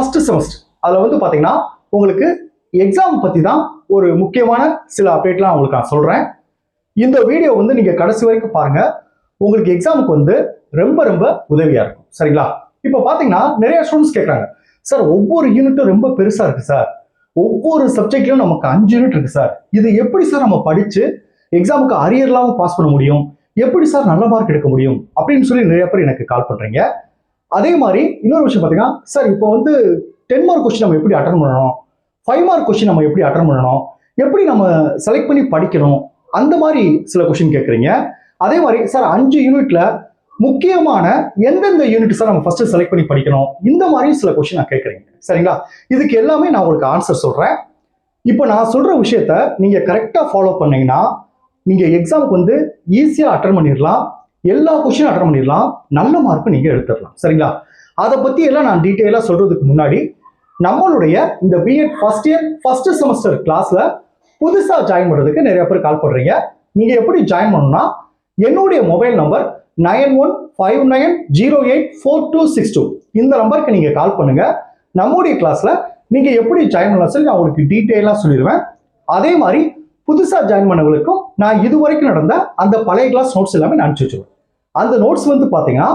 First semester அதில் வந்து பார்த்தீங்கன்னா உங்களுக்கு எக்ஸாம் பற்றி தான் ஒரு முக்கியமான சில அப்டேட்லாம் உங்களுக்கு நான் சொல்கிறேன் இந்த வீடியோ வந்து நீங்கள் கடைசி வரைக்கும் பாருங்க. உங்களுக்கு எக்ஸாமுக்கு வந்து ரொம்ப ரொம்ப உதவியாக இருக்கும். சரிங்களா? இப்போ பார்த்தீங்கன்னா நிறைய ஸ்டூடெண்ட்ஸ் கேட்குறாங்க சார் ஒவ்வொரு யூனிட்டும் ரொம்ப பெருசாக இருக்குது சார். ஒவ்வொரு சப்ஜெக்ட்லையும் நமக்கு அஞ்சு யூனிட் இருக்குது சார். இது எப்படி சார் நம்ம படித்து எக்ஸாமுக்கு அரியர் இல்லாமல் பாஸ் பண்ண முடியும்? எப்படி சார் நல்ல மார்க் எடுக்க முடியும்? அப்படின்னு சொல்லி நிறைய பேர் எனக்கு கால் பண்ணுறீங்க அதே மாதிரி இன்னொரு விஷயம் பார்த்தீங்கன்னா சார் இப்போ வந்து டென் மார்க் கொஸ்டின் நம்ம எப்படி அட்டன் பண்ணணும்? ஃபைவ் மார்க் கொஸ்டின் நம்ம எப்படி அட்டன் பண்ணணும்? எப்படி நம்ம செலக்ட் பண்ணி படிக்கணும்? அந்த மாதிரி சில கொஸ்டின் கேட்குறீங்க. அதே மாதிரி சார் அஞ்சு யூனிட்ல முக்கியமான எந்தெந்த யூனிட் சார் நம்ம ஃபர்ஸ்ட் செலக்ட் பண்ணி படிக்கணும்? இந்த மாதிரி சில கொஸ்டின் நான் கேட்குறீங்க. சரிங்களா? இதுக்கு எல்லாமே நான் உங்களுக்கு ஆன்சர் சொல்கிறேன் இப்போ நான் சொல்கிற விஷயத்த நீங்கள் கரெக்டாக ஃபாலோ பண்ணீங்கன்னா நீங்கள் எக்ஸாமுக்கு வந்து ஈஸியாக அட்டன் பண்ணிடலாம். எல்லா கொஸ்டினும் அட்டன் பண்ணிடலாம். நல்ல மார்க் நீங்கள் எடுத்துடலாம். சரிங்களா? அதை பற்றி எல்லாம் நான் டீட்டெயிலாக சொல்கிறதுக்கு முன்னாடி நம்மளுடைய இந்த BEd first year first semester கிளாஸில் புதுசாக ஜாயின் பண்ணுறதுக்கு நிறைய பேர் கால் பண்ணுறீங்க நீங்கள் எப்படி ஜாயின் பண்ணணும்னா என்னுடைய mobile number nine one five nine zero eight four two six two. இந்த நம்பருக்கு நீங்கள் கால் பண்ணுங்கள் நம்முடைய கிளாஸில் நீங்கள் எப்படி ஜாயின் பண்ணலாம் சொல்லி நான் உங்களுக்கு டீட்டெயிலாக சொல்லிடுவேன். அதே மாதிரி புதுசாக ஜாயின் பண்ணவங்களுக்கும் நான் இது வரைக்கும் நடந்த அந்த பழைய கிளாஸ் நோட்ஸ் எல்லாமே நான் அனுப்பிச்சி வச்சுருவேன். அந்த நோட்ஸ் வந்து பார்த்தீங்கன்னா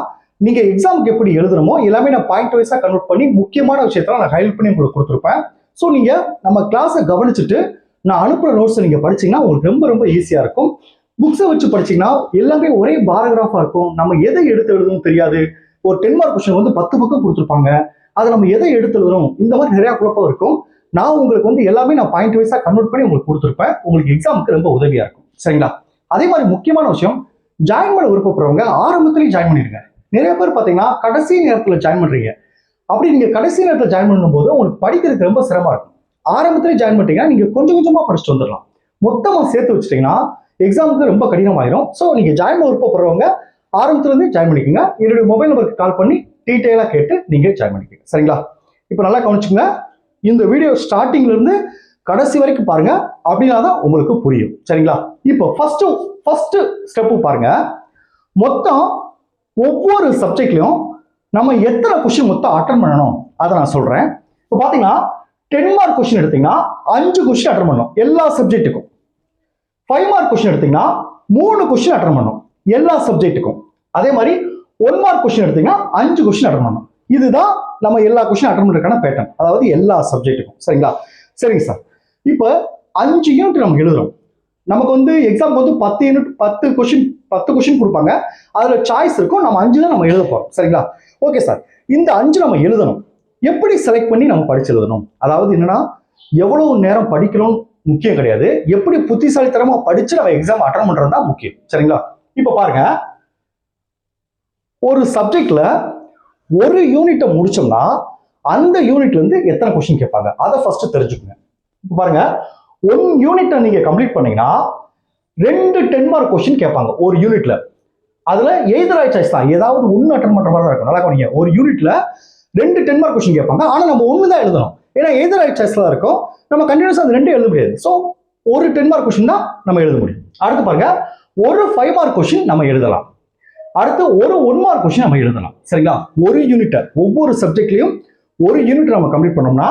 நீங்கள் எக்ஸாமுக்கு எப்படி எழுதணுமோ எல்லாமே நான் பாயிண்ட் வைஸாக கன்வெர்ட் பண்ணி முக்கியமான விஷயத்தெல்லாம் நான் ஹைலைட் பண்ணி உங்களுக்கு கொடுத்துருப்பேன். ஸோ நீங்கள் நம்ம கிளாஸை கவனிச்சுட்டு நான் அனுப்புகிற நோட்ஸை நீங்கள் படிச்சீங்கன்னா உங்களுக்கு ரொம்ப ரொம்ப ஈஸியாக இருக்கும். புக்ஸை வச்சு படிச்சீங்கன்னா எல்லாமே ஒரே பாராகிராஃபாக இருக்கும். நம்ம எதை எடுத்து எழுதணும் தெரியாது. ஒரு டென் மார்க் கொஸ்டின் வந்து பத்து பக்கம் கொடுத்துருப்பாங்க. அதை நம்ம எதை எடுத்து எழுதணும்? இந்த மாதிரி நிறையா குழப்பம் இருக்கும். நான் உங்களுக்கு வந்து எல்லாமே நான் பாயிண்ட் வைஸாக கன்வெர்ட் பண்ணி உங்களுக்கு கொடுத்துருப்பேன். உங்களுக்கு எக்ஸாமுக்கு ரொம்ப உதவியாக இருக்கும். சரிங்களா? அதே மாதிரி முக்கியமான விஷயம் ஜாயின் பண்ண விருப்பப்படுறவங்க ஆரம்பத்துலேயும் ஜாயின் பண்ணிடுங்க. நிறைய பேர் பார்த்தீங்கன்னா கடைசி நேரத்தில் ஜாயின் பண்ணுறீங்க அப்படி நீங்கள் கடைசி நேரத்தில் ஜாயின் பண்ணும்போது உங்களுக்கு படிக்கிறதுக்கு ரொம்ப சிரமமாக இருக்கும். ஆரம்பத்திலே ஜாயின் பண்ணிட்டீங்கன்னா நீங்கள் கொஞ்சம் கொஞ்சமாக படிச்சுட்டு வந்துடலாம். மொத்தமாக சேர்த்து வச்சிட்டிங்கன்னா எக்ஸாமுக்கு ரொம்ப கடினமாயிரும். ஸோ நீங்கள் ஜாயின் பண்ண விருப்பப்படுறவங்க ஆரம்பத்துலேருந்து ஜாயின் பண்ணிக்கோங்க. என்னுடைய மொபைல் நம்பருக்கு கால் பண்ணி டீட்டெயிலாக கேட்டு நீங்கள் ஜாயின் பண்ணிக்கோங்க. சரிங்களா? இப்போ நல்லா கவனிச்சுங்க இந்த வீடியோ ஸ்டார்டிங்லேருந்து கடைசி வரைக்கும் பாருங்க. அப்படின்னா தான் உங்களுக்கு புரியும். சரிங்களா? இப்போ ஃபர்ஸ்ட் ஃபர்ஸ்ட் ஸ்டெப்பு பாருங்க. மொத்தம் ஒவ்வொரு சப்ஜெக்ட்லையும் நம்ம எத்தனை கொஸ்டின் மொத்தம் அட்டன் பண்ணணும்? அதை நான் சொல்றேன். இப்போ பார்த்தீங்கன்னா டென் மார்க் கொஸ்டின் எடுத்தீங்கன்னா அஞ்சு கொஸ்டின் அட்டன் பண்ணணும். எல்லா சப்ஜெக்ட்டுக்கும் ஃபைவ் மார்க் கொஸ்டின் எடுத்தீங்கன்னா மூணு கொஸ்டின் அட்டன் பண்ணணும். எல்லா சப்ஜெக்ட்டுக்கும் அதே மாதிரி ஒன் மார்க் கொஸ்டின் எடுத்தீங்கன்னா அஞ்சு கொஸ்டின் அட்டன் பண்ணணும். இதுதான் நம்ம எல்லா கொஸ்டின் அட்டன் பண்ணுறதுக்கான பேட்டர்ன் அதாவது எல்லா சப்ஜெக்ட்டுக்கும் சரிங்களா? சரிங்க சார் இப்போ அஞ்சு யூனிட் நம்ம எழுதுறோம். நமக்கு வந்து எக்ஸாம் வந்து பத்து யூனிட் பத்து கொஸ்டின் பத்து கொஸ்டின் கொடுப்பாங்க. அதில் சாய்ஸ் இருக்கும். நம்ம அஞ்சு தான் நம்ம எழுத போகிறோம் சரிங்களா? ஓகே சார் இந்த அஞ்சு நம்ம எழுதணும். எப்படி செலக்ட் பண்ணி நம்ம படிச்சு எழுதணும்? அதாவது என்னன்னா எவ்வளவு நேரம் படிக்கணும்னு முக்கியம் கிடையாது. எப்படி புத்திசாலித்தனமாக படிச்சு நம்ம எக்ஸாம் அட்டன் பண்ணுறது தான் முக்கியம். சரிங்களா? இப்போ பாருங்க. ஒரு சப்ஜெக்ட்ல ஒரு யூனிட்டை முடிச்சோம்னா அந்த யூனிட்ல இருந்து எத்தனை கொஸ்டின் கேட்பாங்க? அதை ஃபர்ஸ்ட் தெரிஞ்சுக்கோங்க. இப்போ பாருங்க ஒன் யூனிட்டை நீங்க கம்ப்ளீட் பண்ணீங்கன்னா ரெண்டு டென் மார்க் கொஸ்டின் கேட்பாங்க ஒரு யூனிட்ல அதுல எய்தர் சாய்ஸ் தான். ஏதாவது ஒன்று அட்டன் பண்ற மாதிரி தான் இருக்கும். நல்லா கவனிங்க. ஒரு யூனிட்ல ரெண்டு டென் மார்க் கொஸ்டின் கேட்பாங்க. ஆனா நம்ம ஒன்று தான் எழுதணும். ஏன்னா எய்தர் தான் இருக்கும். நம்ம கண்டினியூஸா அந்த ரெண்டு எழுத முடியாது. ஸோ ஒரு டென் மார்க் கொஸ்டின் தான் நம்ம எழுத முடியும். அடுத்து பாருங்க ஒரு ஃபைவ் மார்க் கொஸ்டின் நம்ம எழுதலாம். அடுத்து ஒரு ஒன் மார்க் கொஸ்டின் நம்ம எழுதலாம். சரிங்களா? ஒரு யூனிட்டை ஒவ்வொரு சப்ஜெக்ட்லையும் ஒரு யூனிட் நம்ம கம்ப்ளீட் பண்ணோம்னா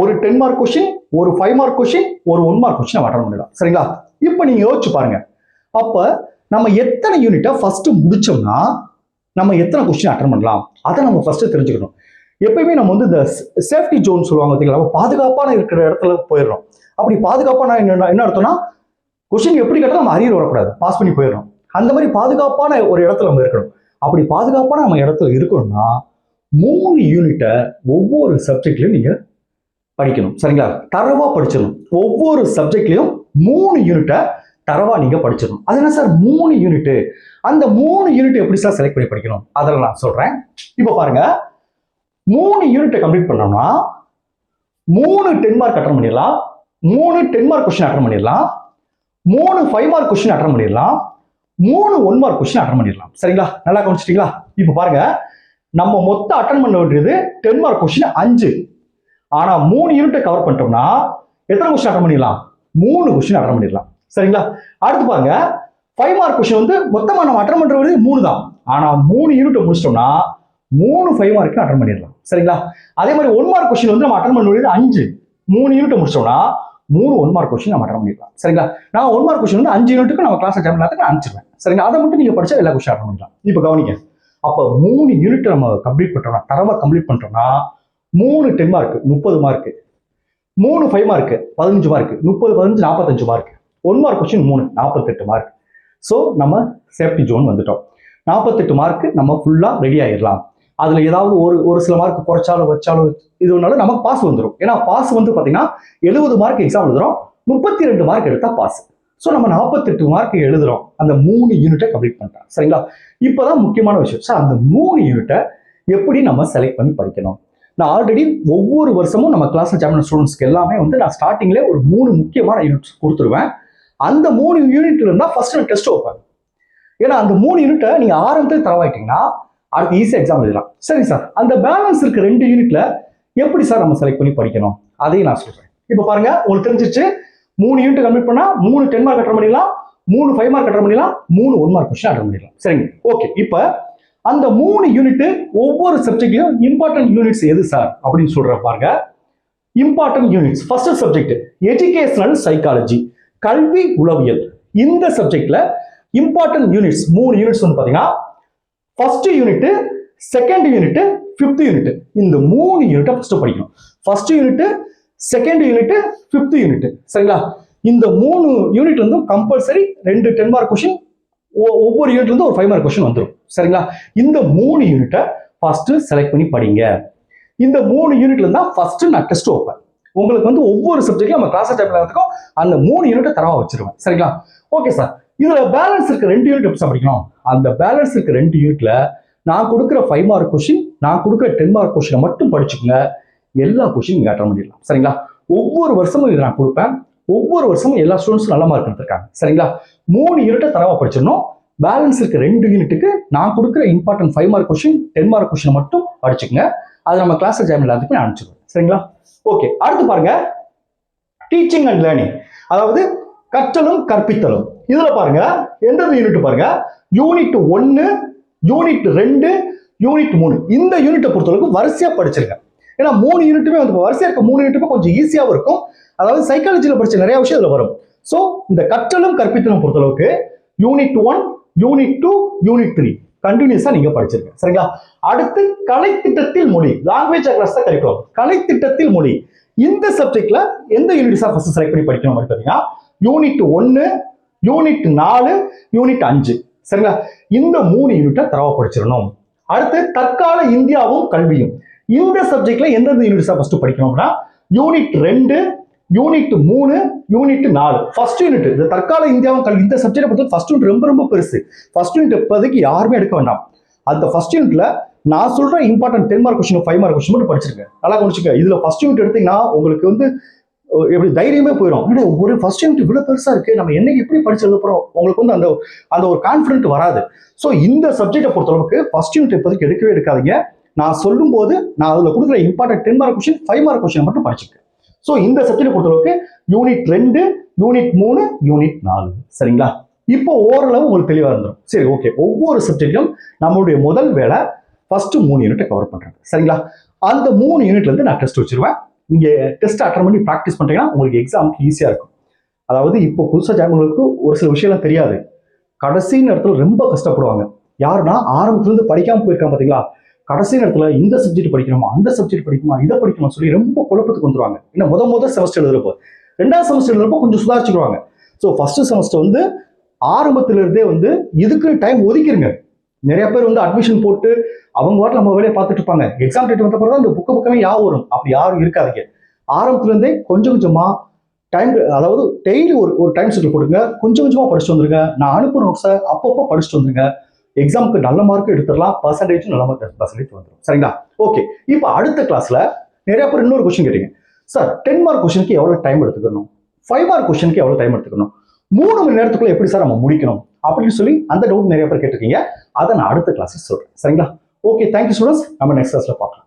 ஒரு டென் மார்க் கொஸ்டின் ஒரு ஃபைவ் மார்க் கொஸ்டின் ஒரு ஒன் மார்க் கொஸ்டின் நம்ம அட்டன் பண்ணிடலாம் சரிங்களா? இப்போ நீங்க யோசிச்சு பாருங்க. அப்ப நம்ம எத்தனை யூனிட்டை ஃபர்ஸ்ட் முடிச்சோம்னா நம்ம எத்தனை கொஸ்டின் அட்டன் பண்ணலாம்? அதை நம்ம ஃபர்ஸ்ட் தெரிஞ்சுக்கணும். எப்பயுமே நம்ம வந்து இந்த சேஃப்டி ஜோன் சொல்லுவாங்க பார்த்தீங்களா? நம்ம பாதுகாப்பான இருக்கிற இடத்துல போயிடுறோம். அப்படி பாதுகாப்பான என்ன என்ன அர்த்தம்னா கொஸ்டின் எப்படி கேட்டால் நம்ம அரியர் வரக்கூடாது. பாஸ் பண்ணி போயிடணும் அந்த மாதிரி பாதுகாப்பான ஒரு இடத்துல நம்ம இருக்கணும். அப்படி பாதுகாப்பான நம்ம இடத்துல இருக்கணும்னா மூணு யூனிட்டை ஒவ்வொரு சப்ஜெக்ட்லையும் நீங்கள் படிக்கணும். சரிங்களா? தரவாக படிச்சிடணும். ஒவ்வொரு சப்ஜெக்ட்லையும் மூணு யூனிட்டை தரவாக நீங்கள் படிச்சிடணும். அது என்ன சார்? மூணு யூனிட்டு அந்த மூணு யூனிட் எப்படி சார் செலக்ட் பண்ணி படிக்கணும்? அதில் நான் சொல்கிறேன் இப்போ பாருங்க. மூணு யூனிட்டை கம்ப்ளீட் பண்ணோம்னா மூணு டென் மார்க் அட்டன் பண்ணிடலாம். மூணு டென் மார்க் கொஸ்டின் அட்டன் பண்ணிடலாம். மூணு ஃபைவ் மார்க் கொஸ்டின் அட்டன் பண்ணிடலாம். மூணு ஒன் மார்க் கொஸ்டின் அட்டன் பண்ணிடலாம். சரிங்களா? நல்லா கவனிச்சிட்டீங்களா? இப்போ பாருங்க. நம்ம மொத்தம் அட்டன் பண்ண வேண்டியது டென் மார்க் கொஸ்டின் அஞ்சு. ஆனால் மூணு யூனிட்டை கவர் பண்ணிட்டோம்னா எத்தனை கொஸ்டின் அட்டன் பண்ணிடலாம்? மூணு கொஸ்டின் அட்டன் பண்ணிடலாம். சரிங்களா? அடுத்து பாருங்க. ஃபைவ் மார்க் கொஸ்டின் வந்து மொத்தமாக நம்ம அட்டன் பண்றது மூணு தான். ஆனால் மூணு யூனிட்டை முடிச்சிட்டோம்னா மூணு ஃபைவ் மார்க்கு அட்டன் பண்ணிடலாம். சரிங்களா? அதே மாதிரி ஒன் மார்க் கொஸ்டின் வந்து நம்ம அட்டன் பண்ண வேண்டியது அஞ்சு. மூணு யூனிட்டை முடிச்சிட்டோம்னா மூணு ஒன் மார்க் கொஸ்டின் நம்ம அட்டன் பண்ணிடலாம். சரிங்களா? நான் ஒன் மார்க் கொஸ்டின் வந்து அஞ்சு யூனிட்டுக்கு நம்ம கிளாஸ் அட்டன் பண்ணாதுக்கு அனுப்பிச்சிருவேன். சரிங்களா? அதை மட்டும் நீங்க படிச்சா எல்லா கொஸ்டின் அட்டன் பண்ணிக்கலாம். இப்போ கவனிங்க. அப்போ மூணு யூனிட் நம்ம கம்ப்ளீட் பண்றோம்னா தரமாக கம்ப்ளீட் பண்றோம்னா மூணு டென் மார்க் முப்பது மார்க் மூணு ஃபைவ் மார்க் பதினஞ்சு மார்க் முப்பது பதினஞ்சு நாற்பத்தஞ்சு மார்க் ஒன் மார்க் கொஸ்டின் மூணு நாற்பத்தெட்டு மார்க் ஸோ நம்ம சேஃப்டி ஜோன் வந்துட்டோம். நாற்பத்தெட்டு மார்க் நம்ம ஃபுல்லாக ரெடி ஆயிடலாம். அதில் ஏதாவது ஒரு ஒரு சில மார்க் குறைச்சாலும் வச்சாலும் இதுனாலும் நமக்கு பாஸ் வந்துடும் ஏன்னா பாஸ் வந்து பார்த்தீங்கன்னா எழுபது மார்க் எக்ஸாம் எழுதுறோம் முப்பத்தி ரெண்டு மார்க் எடுத்தால் பாஸ் ஸோ நம்ம நாற்பத்தெட்டு மார்க் எழுதுறோம். அந்த மூணு யூனிட்டை கம்ப்ளீட் பண்ணுறோம் சரிங்களா? இப்போதான் முக்கியமான விஷயம். சார் அந்த மூணு யூனிட்டை எப்படி நம்ம செலக்ட் பண்ணி படிக்கணும்? நான் ஆல்ரெடி ஒவ்வொரு வருஷமும் நம்ம கிளாஸ் ஜாமின் ஸ்டூடெண்ட்ஸ்க்கு எல்லாமே வந்து நான் ஸ்டார்டிங்லேயே ஒரு மூணு முக்கியமான யூனிட்ஸ் கொடுத்துருவேன். அந்த மூணு யூனிட்ல இருந்தால் ஃபர்ஸ்ட் நான் டெஸ்ட் வைப்பேன் ஏன்னா அந்த மூணு யூனிட்டை நீங்கள் ஆரம்பத்தில் தரவாயிட்டீங்கன்னா அடுத்து ஈஸியாக எக்ஸாம் எழுதலாம். சரி சார் அந்த பேலன்ஸ் இருக்க ரெண்டு யூனிட்ல எப்படி சார் நம்ம செலக்ட் பண்ணி படிக்கணும்? அதையும் நான் சொல்றேன். இப்போ பாருங்க உங்களுக்கு தெரிஞ்சிச்சு மூணு யூனிட் கம்ப்ளீட் பண்ணா மூணு டென் மார்க் அட்டன் பண்ணிடலாம். மூணு ஃபைவ் மார்க் அட்டன் பண்ணிடலாம். மூணு ஒன் மார்க் கொஸ்டின் அட்டன் பண்ணிடலாம். சரிங்க? ஓகே இப்போ அந்த மூணு யூனிட் ஒவ்வொரு சப்ஜெக்ட்லையும் இம்பார்ட்டன்ட் யூனிட்ஸ் எது சார் அப்படின்னு சொல்ற பாருங்க. Important units first subject educational psychology கல்வி உளவியல். இந்த சப்ஜெக்ட்ல இம்பார்ட்டன்ட் யூனிட்ஸ் மூணு யூனிட்ஸ் வந்து பாத்தீங்கன்னா first unit second unit fifth unit இந்த மூணு யூனிட்டை ஃபஸ்ட்டு படிக்கணும். First unit second unit fifth unit சரிங்களா? இந்த மூணு யூனிட் வந்து கம்பல்சரி ரெண்டு டென் மார்க் கொஷின் ஒவ்வொரு யூனிட்லேருந்து ஒரு ஃபைவ் மார்க் கொஷின் வந்துடும் சரிங்களா? இந்த மூணு யூனிட்டை ஃபஸ்ட்டு செலக்ட் பண்ணி படிங்க. இந்த மூணு யூனிட்ல இருந்தா ஃபஸ்ட்டு நான் டெஸ்ட் வைப்பேன். உங்களுக்கு வந்து ஒவ்வொரு சப்ஜெக்ட்லையும் நம்ம கிளாஸ் டைப்ல எல்லாத்துக்கும் அந்த மூணு யூனிட்டை தரவா வச்சிருவேன். சரிங்களா? ஓகே சார் இதுல பேலன்ஸ் இருக்க ரெண்டு யூனிட் எப்படி படிக்கணும் அந்த பேலன்ஸ் இருக்க ரெண்டு யூனிட்ல நான் கொடுக்குற ஃபைவ் மார்க் கொஸ்டின் நான் கொடுக்குற டென் மார்க் கொஸ்டினை மட்டும் படிச்சுக்கோங்க. எல்லா கொஸ்டின் நீங்கள் அட்டன் பண்ணிடலாம். சரிங்களா? ஒவ்வொரு வருஷமும் இதை நான் கொடுப்பேன். ஒவ்வொரு வருஷமும் எல்லா ஸ்டூடெண்ட்ஸும் நல்ல மார்க் எடுத்திருக்காங்க. சரிங்களா? மூணு யூனிட்டை தரவா படிச்சிடணும். பேலன்ஸ் இருக்க ரெண்டு யூனிட்டுக்கு நான் கொடுக்குற important five mark question ten mark question மட்டும் படிச்சுக்கோங்க. அது நம்ம கிளாஸ் ஜாயின் எல்லாத்துக்கும் நான் அனுப்பிச்சிடுவேன். சரிங்களா? ஓகே அடுத்து பாருங்க. டீச்சிங் அண்ட் லேர்னிங் அதாவது கற்றலும் கற்பித்தலும். இதுல பாருங்க எந்தெந்த யூனிட் பாருங்க. யூனிட் ஒன்னு யூனிட் ரெண்டு யூனிட் மூணு. இந்த யூனிட்டை பொறுத்தளவுக்கு வரிசையா படிச்சிருங்க. ஏன்னா மூணு யூனிட்டுமே வந்து வரிசையா இருக்க மூணு யூனிட்டுமே கொஞ்சம் ஈஸியாகவும் இருக்கும். அதாவது சைக்காலஜியில் படிச்ச நிறைய விஷயம் இதுல வரும். ஸோ இந்த கற்றலும் கற்பித்தலும் பொறுத்தளவுக்கு unit one unit two unit three கண்டினியூஸா நீங்க படிச்சிருங்க. சரிங்களா? அடுத்து கலைத்திட்டத்தில் மொழி. லாங்குவேஜ் அக்ராஸ் தான் கரிக்குலம் கலைத்திட்டத்தில் மொழி. இந்த சப்ஜெக்ட்ல எந்த யூனிட்ஸா ஃபர்ஸ்ட் செலக்ட் பண்ணி படிக்கணும் அப்படின்னு பார்த்தீங்கன்னா யூனிட் ஒன்னு யூனிட் நாலு யூனிட் அஞ்சு. சரிங்களா? இந்த மூணு யூனிட்டை தரவா படிச்சிடணும். அடுத்து தற்கால இந்தியாவும் கல்வியும். இந்த சப்ஜெக்ட்ல எந்தெந்த யூனிட்ஸா ஃபர்ஸ்ட் படிக்கணும்னா யூனிட் ரெண்டு யூனிட் மூணு யூனிட் நாலு. ஃபர்ஸ்ட் யூனிட் இந்த தற்கால இந்தியாவும் கல்வி இந்த சப்ஜெக்ட் பொறுத்த ஃபர்ஸ்ட் யூனிட் ரொம்ப ரொம்ப பெருசு. ஃபர்ஸ்ட் யூனிட் இப்போதைக்கு யாருமே எடுக்க வேண்டாம். அந்த ஃபர்ஸ்ட் யூனிட்ல நான் சொல்ற important ten mark question five mark question மட்டும் படிச்சிருக்கேன் நல்லா கவனிச்சுக்க இதுல ஃபர்ஸ்ட் யூனிட் எடுத்தீங்கன்னா உங்களுக்கு வந்து எப்படி தைரியமே போயிடும் ஒரு ஃபர்ஸ்ட் யூனிட் இவ்வளோ பெருசாக இருக்கு நம்ம என்னைக்கு எப்படி படிச்சு எழுத போகிறோம் உங்களுக்கு வந்து அந்த அந்த ஒரு கான்ஃபிடென்ட் வராது. ஸோ இந்த சப்ஜெக்டை பொறுத்தளவுக்கு ஃபர்ஸ்ட் யூனிட் இப்போதைக்கு எடுக்கவே எடுக்காதீங்க. நான் சொல்லும் போது நான் அதில் கொடுக்குற important ten mark question five mark question மட்டும் படிச்சிருக்கேன் ஸோ இந்த சப்ஜெக்டை பொறுத்தளவுக்கு யூனிட் ரெண்டு யூனிட் மூணு யூனிட் நாலு. சரிங்களா? இப்போ ஓரளவு உங்களுக்கு தெளிவாக இருந்துடும் சரி ஓகே ஒவ்வொரு சப்ஜெக்டும் நம்மளுடைய முதல் வேலை ஃபர்ஸ்ட் மூணு யூனிட்டை கவர் பண்றேன் சரிங்களா? அந்த மூணு யூனிட்ல இருந்து நான் டெஸ்ட் வச்சிருவேன். நீங்கள் டெஸ்ட் அட்டன் பண்ணி ப்ராக்டிஸ் பண்ணுறீங்கன்னா உங்களுக்கு எக்ஸாமுக்கு ஈஸியாக இருக்கும். அதாவது இப்போ புதுசாக ஜாயின்களுக்கு ஒரு சில விஷயம்லாம் தெரியாது. கடைசி நேரத்தில் ரொம்ப கஷ்டப்படுவாங்க. யாருன்னா ஆரம்பத்துலேருந்து படிக்காமல் போயிருக்காங்க பார்த்தீங்களா கடைசி நேரத்தில் இந்த சப்ஜெக்ட் படிக்கணுமா அந்த சப்ஜெக்ட் படிக்கணுமா இதை படிக்கணுமா சொல்லி ரொம்ப குழப்பத்துக்கு வந்துருவாங்க. ஏன்னா முத முதல் செமஸ்டர் எழுதுறப்போ. ரெண்டாவது செமஸ்டர் எழுதுறப்போ கொஞ்சம் சுதாரிச்சுக்குவாங்க. ஸோ ஃபஸ்ட்டு செமஸ்டர் வந்து ஆரம்பத்திலிருந்தே வந்து இதுக்கு டைம் ஒதுக்கிருங்க. நிறைய பேர் வந்து அட்மிஷன் போட்டு அவங்க வாட்டில் நம்ம வேலையை பார்த்துட்டு இருப்பாங்க. எக்ஸாம் டேட் வந்த பிறகு அந்த புக்கு பக்கமே யா வரும். அப்படி யாரும் இருக்காதீங்க. ஆரம்பத்துலேருந்தே கொஞ்சம் கொஞ்சமாக டைம் அதாவது டெய்லி ஒரு ஒரு டைம் செட்டில் கொடுங்க. கொஞ்சம் கொஞ்சமாக படிச்சுட்டு வந்துருங்க. நான் அனுப்புற நோட்ஸை அப்பப்போ படிச்சுட்டு வந்துருங்க. எக்ஸாமுக்கு நல்ல மார்க் எடுத்துடலாம். பர்சன்டேஜ் நல்ல மார்க் பர்சன்டேஜ் வந்துடும் சரிங்களா? ஓகே இப்போ அடுத்த கிளாஸில் நிறைய பேர் இன்னொரு கொஸ்டின் கேட்டீங்க. சார் டென் மார்க் கொஸ்டினுக்கு எவ்வளோ டைம் எடுத்துக்கணும்? ஃபைவ் மார்க் கொஸ்டினுக்கு எவ்வளோ டைம் எடுத்துக்கணும்? மூணு மணி நேரத்துக்குள்ளே எப்படி சார் நம்ம முடிக்கணும்? அப்படின்னு சொல்லி அந்த டவுட் நிறைய பேர் கேட்டிருக்கீங்க. அதை நான் அடுத்த கிளாஸில் சொல்றேன். சரிங்களா? ஓகே தேங்க்யூ ஸ்டூடெண்ட்ஸ் நம்ம நெக்ஸ்ட் கிளாஸில் பார்க்கலாம்.